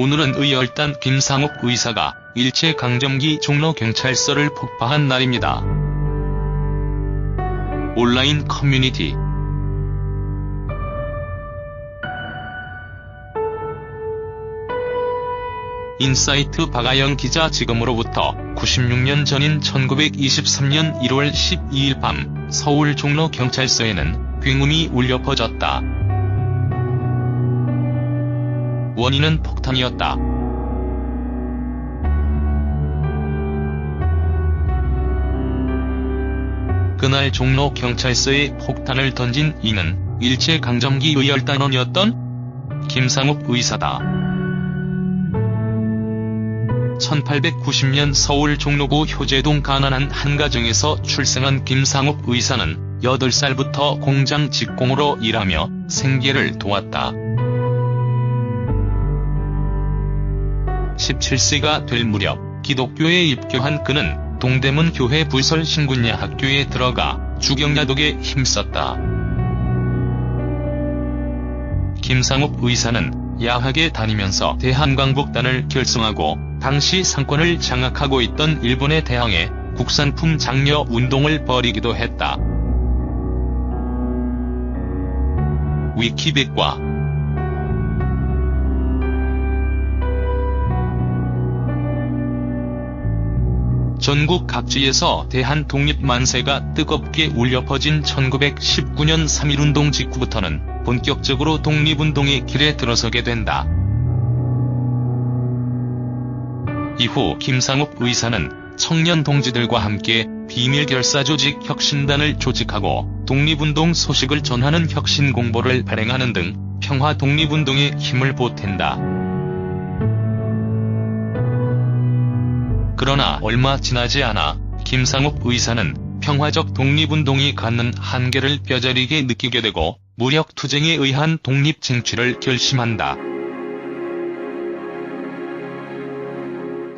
오늘은 의열단 김상욱 의사가 일제강점기 종로경찰서를 폭파한 날입니다. 온라인 커뮤니티 인사이트 박아영 기자 지금으로부터 96년 전인 1923년 1월 12일 밤 서울 종로경찰서에는 굉음이 울려 퍼졌다. 원인은 폭탄이었다. 그날 종로 경찰서에 폭탄을 던진 이는 일제 강점기 의열단원이었던 김상욱 의사다. 1890년 서울 종로구 효제동 가난한 한 가정에서 출생한 김상욱 의사는 8살부터 공장 직공으로 일하며 생계를 도왔다. 17세가 될 무렵 기독교에 입교한 그는 동대문 교회 부설 신군야 학교에 들어가 주경야독에 힘썼다. 김상욱 의사는 야학에 다니면서 대한광복단을 결성하고 당시 상권을 장악하고 있던 일본에 대항해 국산품 장려 운동을 벌이기도 했다. 위키백과 전국 각지에서 대한 독립 만세가 뜨겁게 울려 퍼진 1919년 3.1운동 직후부터는 본격적으로 독립운동의 길에 들어서게 된다. 이후 김상욱 의사는 청년 동지들과 함께 비밀 결사 조직 혁신단을 조직하고 독립운동 소식을 전하는 혁신 공보를 발행하는 등 평화 독립운동에 힘을 보탠다. 그러나 얼마 지나지 않아 김상욱 의사는 평화적 독립운동이 갖는 한계를 뼈저리게 느끼게 되고 무력 투쟁에 의한 독립 쟁취를 결심한다.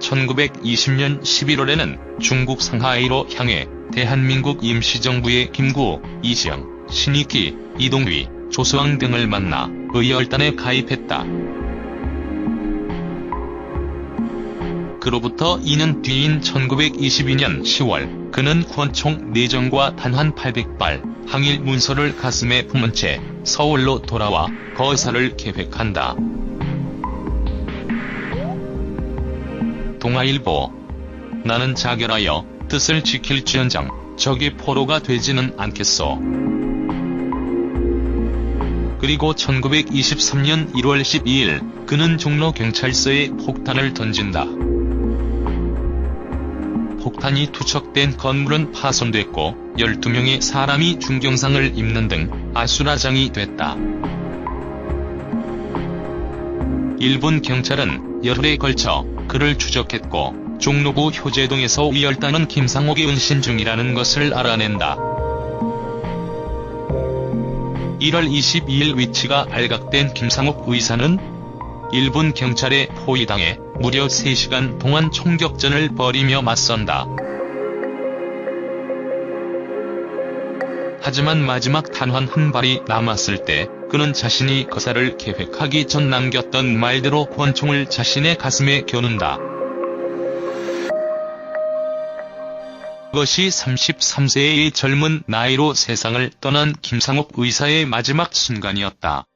1920년 11월에는 중국 상하이로 향해 대한민국 임시정부의 김구, 이지영, 신익기, 이동휘, 조수왕 등을 만나 의열단에 가입했다. 그로부터 2년 뒤인 1922년 10월 그는 권총 내정과 단환 800발 항일 문서를 가슴에 품은 채 서울로 돌아와 거사를 계획한다. 동아일보 나는 자결하여 뜻을 지킬지언정 적의 포로가 되지는 않겠소. 그리고 1923년 1월 12일 그는 종로 경찰서에 폭탄을 던진다. 폭탄이 투척된 건물은 파손됐고 12명의 사람이 중경상을 입는 등 아수라장이 됐다. 일본 경찰은 열흘에 걸쳐 그를 추적했고 종로구 효제동에서 위열단은 김상옥이 은신 중이라는 것을 알아낸다. 1월 22일 위치가 발각된 김상옥 의사는 일본 경찰에 포위당해 무려 3시간 동안 총격전을 벌이며 맞선다. 하지만 마지막 단환 한 발이 남았을 때 그는 자신이 거사를 계획하기 전 남겼던 말대로 권총을 자신의 가슴에 겨눈다. 그것이 33세의 젊은 나이로 세상을 떠난 김상욱 의사의 마지막 순간이었다.